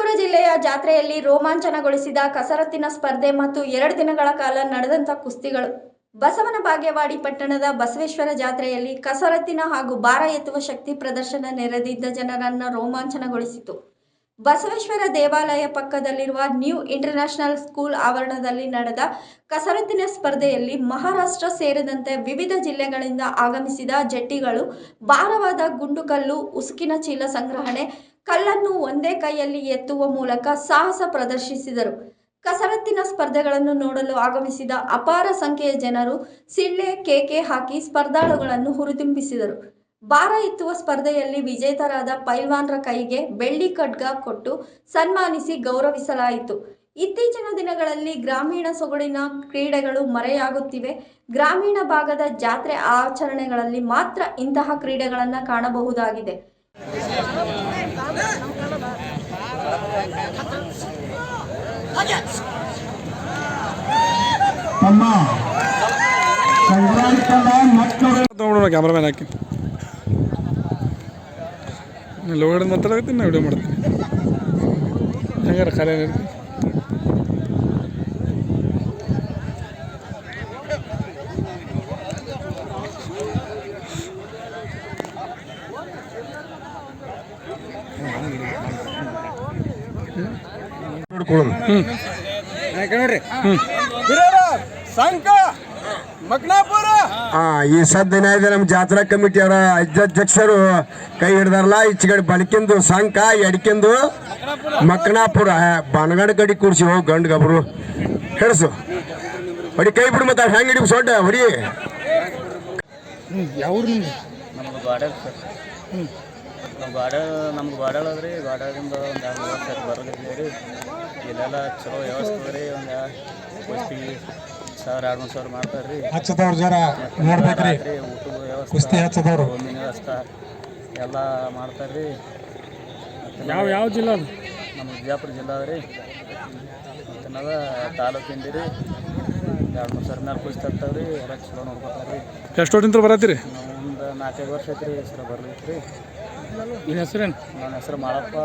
ವಿಜಯಪುರ ಜಿಲ್ಲೆಯ ಜಾತ್ರೆಯಲ್ಲಿ ರೋಮಾಂಚನಗೊಳಿಸಿದ ಕಸರತ್ತಿನ ಸ್ಪರ್ಧೆ ಮತ್ತು ಎರಡು ದಿನಗಳ ಕಾಲ ನಡೆದಂಥ ಕುಸ್ತಿಗಳು. ಬಸವನ ಬಾಗೇವಾಡಿ ಪಟ್ಟಣದ ಬಸವೇಶ್ವರ ಜಾತ್ರೆಯಲ್ಲಿ ಕಸರತ್ತಿನ ಹಾಗೂ ಭಾರ ಎತ್ತುವ ಶಕ್ತಿ ಪ್ರದರ್ಶನ ನೆರೆದಿದ್ದ ಜನರನ್ನ ರೋಮಾಂಚನಗೊಳಿಸಿತು. ಬಸವೇಶ್ವರ ದೇವಾಲಯ ಪಕ್ಕದಲ್ಲಿರುವ ನ್ಯೂ ಇಂಟರ್ನ್ಯಾಷನಲ್ ಸ್ಕೂಲ್ ಆವರಣದಲ್ಲಿ ನಡೆದ ಕಸರತ್ತಿನ ಸ್ಪರ್ಧೆಯಲ್ಲಿ ಮಹಾರಾಷ್ಟ್ರ ಸೇರಿದಂತೆ ವಿವಿಧ ಜಿಲ್ಲೆಗಳಿಂದ ಆಗಮಿಸಿದ ಜಟ್ಟಿಗಳು ಭಾರವಾದ ಗುಂಡುಕಲ್ಲು, ಉಸುಕಿನ ಚೀಲ ಸಂಗ್ರಹಣೆ, ಕಲ್ಲನ್ನು ಒಂದೇ ಕೈಯಲ್ಲಿ ಎತ್ತುವ ಮೂಲಕ ಸಾಹಸ ಪ್ರದರ್ಶಿಸಿದರು. ಕಸರತ್ತಿನ ಸ್ಪರ್ಧೆಗಳನ್ನು ನೋಡಲು ಆಗಮಿಸಿದ ಅಪಾರ ಸಂಖ್ಯೆಯ ಜನರು ಸಿಳ್ಳೆ, ಕೇಕೆ ಹಾಕಿ ಸ್ಪರ್ಧಾಳುಗಳನ್ನು ಹುರಿದುಂಬಿಸಿದರು. ಭಾರ ಎತ್ತುವ ಸ್ಪರ್ಧೆಯಲ್ಲಿ ವಿಜೇತರಾದ ಪೈಲ್ವಾನ್ರ ಕೈಗೆ ಬೆಳ್ಳಿ ಖಡ್ಗ ಕೊಟ್ಟು ಸನ್ಮಾನಿಸಿ ಗೌರವಿಸಲಾಯಿತು. ಇತ್ತೀಚಿನ ದಿನಗಳಲ್ಲಿ ಗ್ರಾಮೀಣ ಸೊಗಡಿನ ಕ್ರೀಡೆಗಳು ಮರೆಯಾಗುತ್ತಿವೆ. ಗ್ರಾಮೀಣ ಭಾಗದ ಜಾತ್ರೆ ಆಚರಣೆಗಳಲ್ಲಿ ಮಾತ್ರ ಇಂತಹ ಕ್ರೀಡೆಗಳನ್ನು ಕಾಣಬಹುದಾಗಿದೆ. ಕ್ಯಾಮ್ರಾಮ್ಯಾನ್ ಹಾಕಿ. ನಾನು ಲೋಗಡೆ ಮಾತಾಡಕತ್ತೀನಿ ನಾ ವಿಡಿಯೋ ಮಾಡ್ತೀನಿ. ಹೆಂಗಾರ ಖಾಲಿ ಇರ್ತೀನಿ ನೋಡ್ಕೊಳ್ಳೋದು ನೋಡ್ರಿ. ಸಂಕ! ಮಕ್ನಾಪುರ. ಆ ಈ ಸದ್ದಿನ ಇದೆ ನಮ್ಮ ಜಾತ್ರಾ ಕಮಿಟಿ ಅವರ ಅಧ್ಯಕ್ಷರು ಕೈ ಹಿಡ್ದಾರಲ್ಲ ಈಚೆಗಡೆ ಬಲಕಿಂದು ಸಂಕ ಎಡ್ಕಿಂದು ಮಕ್ಕನಾಪುರ ಬನಗಡ ಕಡಿ ಕೂಡ್ಸಿ ಹೋಗಿ ಗಂಡು ಗಬ್ರು. ಹೇಳಸು ಹೊಡಿ ಕೈ ಬಿಡು ಮತ್ತೆ ಹೆಂಗ್ ಹಿಡಿ ಸೊಡ್ಡ ಹೊಡಿ. ಯಾವ್ರು ನಿಮ್ದು ನಮ್ದು ಗಾಡ್ಯಾಗ ಸರ್. ನಾವು ಗಾಡ್ಯಾಗ ನಮ್ದು ಗಾಡ್ಯಾಳ ಅದ್ರಿ ಗಾಡ್ಯಾಗಿಂದ ಒಂದು ಎರಡು ವರ್ಷ ಆಯ್ತು ಬರೋದಿಲ್ಲ ರೀ. ಇಲ್ಲೆಲ್ಲ ಚಲೋ ವ್ಯವಸ್ಥೆ ರೀ ಒಂದು ಸಾವಿರ ಎರಡು ಮೂರು ಸಾವಿರ ಮಾಡ್ತಾರೆ ರೀ ಹಚ್ಚದವ್ರ ಜರ ನೋಡ್ಬೇಕ್ರಿ. ಊಟದ ವ್ಯವಸ್ಥೆ ಕುಸ್ತಿ ಹಚ್ಚದವ್ರು. ವ್ಯವಸ್ಥೆ ಎಲ್ಲ ಮಾಡ್ತಾರೆ ರೀ ಯಾವ ಯಾವ ಜಿಲ್ಲಾ ಅದು? ನಮ್ಮ ವಿಜಯಪುರ ಜಿಲ್ಲಾ ಅದ ರೀ. ಮತ್ತೇನದ ತಾಲೂಕಿಂದ ರೀ ಎರಡು ಮೂರು ಸಾವಿರ ಮೇಲೆ ಕುಸ್ತಿ ಆಗ್ತಾವೆ ರೀ ಎಲ್ಲ ಚಲೋ ನೋಡ್ಕೊತಾರೆ ರೀ ಎಷ್ಟು ಹೊಟ್ಟಿಂತ ಬರತ್ತೀರಿ? ನಾವು ಒಂದು ನಾಲ್ಕೈದು ವರ್ಷ ಐತ್ರಿ ಹೆಸರು ಬರ್ಲಿಕ್ಕೆ ರೀ ನಿನ್ನ ಹೆಸರೇನು? ನನ್ನ ಹೆಸರು ಮಾಳಪ್ಪ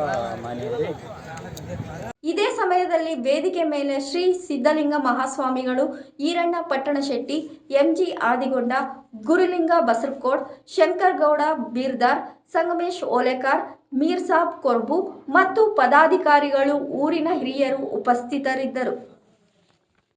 ಮಾನಿ ರೀ. ಇದೇ ಸಮಯದಲ್ಲಿ ವೇದಿಕೆ ಮೇಲೆ ಶ್ರೀ ಸಿದ್ಧಲಿಂಗ ಮಹಾಸ್ವಾಮಿಗಳು ಈರಣ್ಣ ಪಟ್ಟಣ ಶೆಟ್ಟಿ ಎಂಜಿ ಆದಿಗೊಂಡ, ಗುರುಲಿಂಗ ಬಸರ್ಕೋಡ್ ಶಂಕರ್ ಗೌಡ ಬೀರ್ದಾರ್, ಸಂಗಮೇಶ್ ಓಲೆಕಾರ್ ಮೀರ್ ಸಾಬ್ ಕೊರ್ಬು ಮತ್ತು ಪದಾಧಿಕಾರಿಗಳು ಊರಿನ ಹಿರಿಯರು ಉಪಸ್ಥಿತರಿದ್ದರು.